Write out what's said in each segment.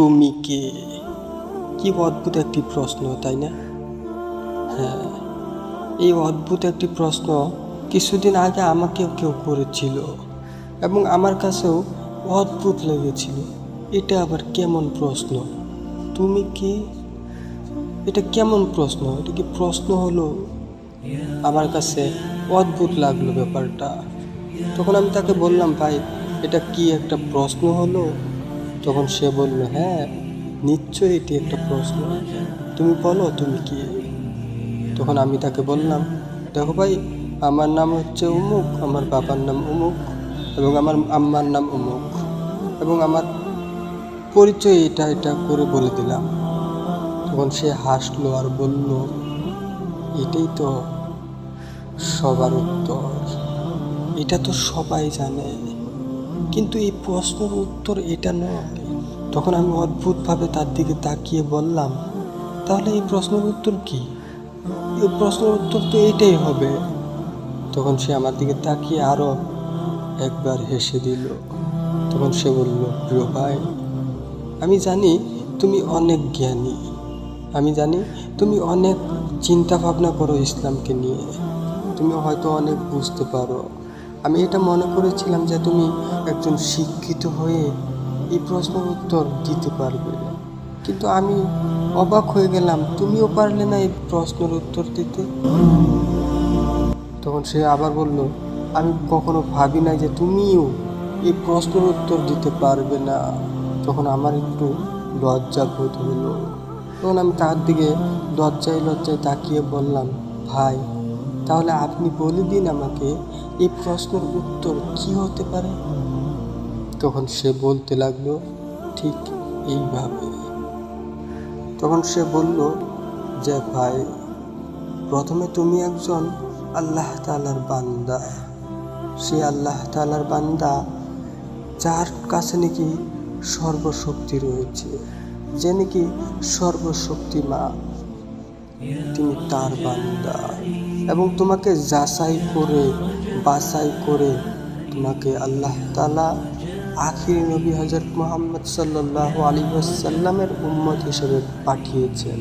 তুমি কে? কি অদ্ভুত একটি প্রশ্ন, তাই না? হ্যাঁ এই অদ্ভুত একটি প্রশ্ন কিছুদিন আগে আমাকেও কেউ করেছিল এবং আমার কাছেও অদ্ভুত লেগেছিল। এটা আবার কেমন প্রশ্ন? তুমি কে? এটা কেমন প্রশ্ন? এটা কি প্রশ্ন হলো? আমার কাছে অদ্ভুত লাগল ব্যাপারটা। তখন আমি তাকে বললাম, ভাই, এটা কি একটা প্রশ্ন হলো? তখন সে বলল হ্যাঁ নিশ্চয়ই এটি একটা প্রশ্ন। তুমি বলো, তুমি কি? তখন আমি তাকে বললাম, দেখো ভাই, আমার নাম হচ্ছে উমুক, আমার বাবার নাম উমুক এবং আমার আম্মার নাম উমুক এবং আমার পরিচয় এটা এটা করে বলে দিলাম। তখন সে হাসলো আর বলল, এটাই তো সবার উত্তর। এটা তো সবাই জানে। কিন্তু এই প্রশ্নের উত্তর এটা নয়। তখন আমি অদ্ভুতভাবে তার দিকে তাকিয়ে বললাম, তাহলে এই প্রশ্নের উত্তর কি? এই প্রশ্নের উত্তর তো এইটাই হবে। তখন সে আমার দিকে তাকিয়ে আরও একবার হেসে দিল। তখন সে বলল, প্রিয় ভাই, আমি জানি তুমি অনেক জ্ঞানী। আমি জানি তুমি অনেক চিন্তা ভাবনা করো ইসলামকে নিয়ে। তুমি হয়তো অনেক বুঝতে পারো। আমি এটা মনে করেছিলাম যে তুমি একজন শিক্ষিত হয়ে এই প্রশ্নের উত্তর দিতে পারবে। কিন্তু আমি অবাক হয়ে গেলাম, তুমিও পারলে না এই প্রশ্নের উত্তর দিতে। তখন সে আবার বলল, আমি কখনো ভাবি না যে তুমিও এই প্রশ্নের উত্তর দিতে পারবে না। তখন আমার একটু লজ্জা বোধ হলো। তখন আমি তার দিকে লজ্জায় লজ্জায় তাকিয়ে বললাম, ভাই তাহলে আপনি বলে দিন আমাকে এই প্রশ্নের উত্তর কি হতে পারে? তখন সে বলতে লাগল, ঠিক এইভাবে। তখন সে বলল, যে ভাই, প্রথমে তুমি একজন আল্লাহ তালার বান্দা। সে আল্লাহ তালার বান্দা, যার কাছে নাকি সর্বশক্তি রয়েছে, যে নাকি সর্বশক্তিমান। তিনি তার বান্দা। এবং তোমাকে যাচাই করে, বাছাই করে তোমাকে আল্লাহ তালা আখির নবী হজরত মোহাম্মদ সাল্লাহ আলী সাল্লামের উম্মত হিসেবে পাঠিয়েছেন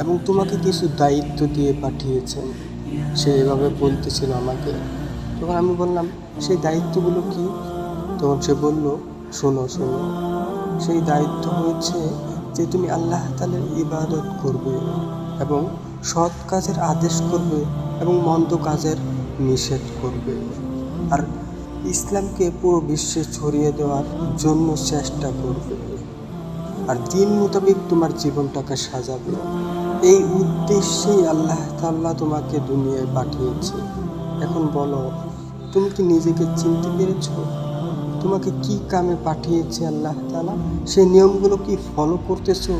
এবং তোমাকে কিছু দায়িত্ব দিয়ে পাঠিয়েছেন। সে এভাবে বলতেছিল আমাকে। তখন আমি বললাম, সেই দায়িত্বগুলো কি? তখন সে বলল, শোনো শোনো, সেই দায়িত্ব হয়েছে যে তুমি আল্লাহ তালের ইবাদত করবে। এবং সৎ কাজের আদেশ করবে এবং মন্দ কাজের নিষেধ করবে। আর ইসলামকে পুরো বিশ্বে ছড়িয়ে দেওয়ার জন্য চেষ্টা করবে। আর দিন মোতাবেক তোমার জীবনটাকে সাজাবে। এই উদ্দেশ্যেই আল্লাহ তাল্লাহ তোমাকে দুনিয়ায় পাঠিয়েছে। এখন বলো, তুমি কি নিজেকে চিনতে পেরেছ? তোমাকে কি কামে পাঠিয়েছে আল্লাহ তালা সেই নিয়মগুলো কি ফলো করতেছ?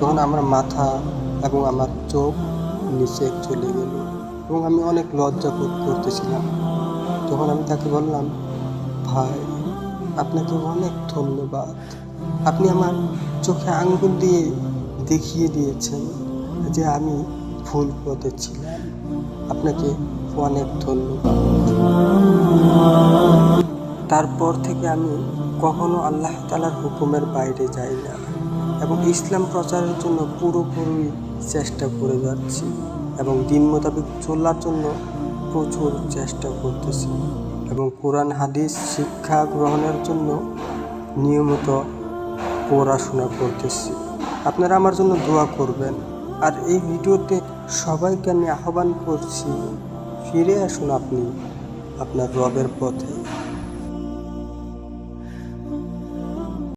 তখন আমার মাথা এবং আমার চোখ নিচে চলে গেল। এবং আমি অনেক লজ্জা বোধ করতেছিলাম। তখন আমি তাকে বললাম, ভাই, আপনাকে অনেক ধন্যবাদ। আপনি আমার চোখে আঙ্গুল দিয়ে দেখিয়ে দিয়েছেন যে আমি ভুল পথে ছিলাম। আপনাকে অনেক ধন্যবাদ। তারপর থেকে আমি কখনো আল্লাহ তালার হুকুমের বাইরে যাই না। এবং ইসলাম প্রচারের জন্য পুরোপুরি চেষ্টা করে যাচ্ছি এবং দিন মোতাবেক চলার জন্য প্রচুর চেষ্টা করতেছি এবং কোরআন, হাদিস, শিক্ষা গ্রহণের জন্য নিয়মিত পড়াশোনা করতেছি। আপনারা আমার জন্য দোয়া করবেন। আর এই ভিডিওতে সবাইকে আমি আহ্বান করছি, ফিরে আসুন আপনি আপনার রবের পথে।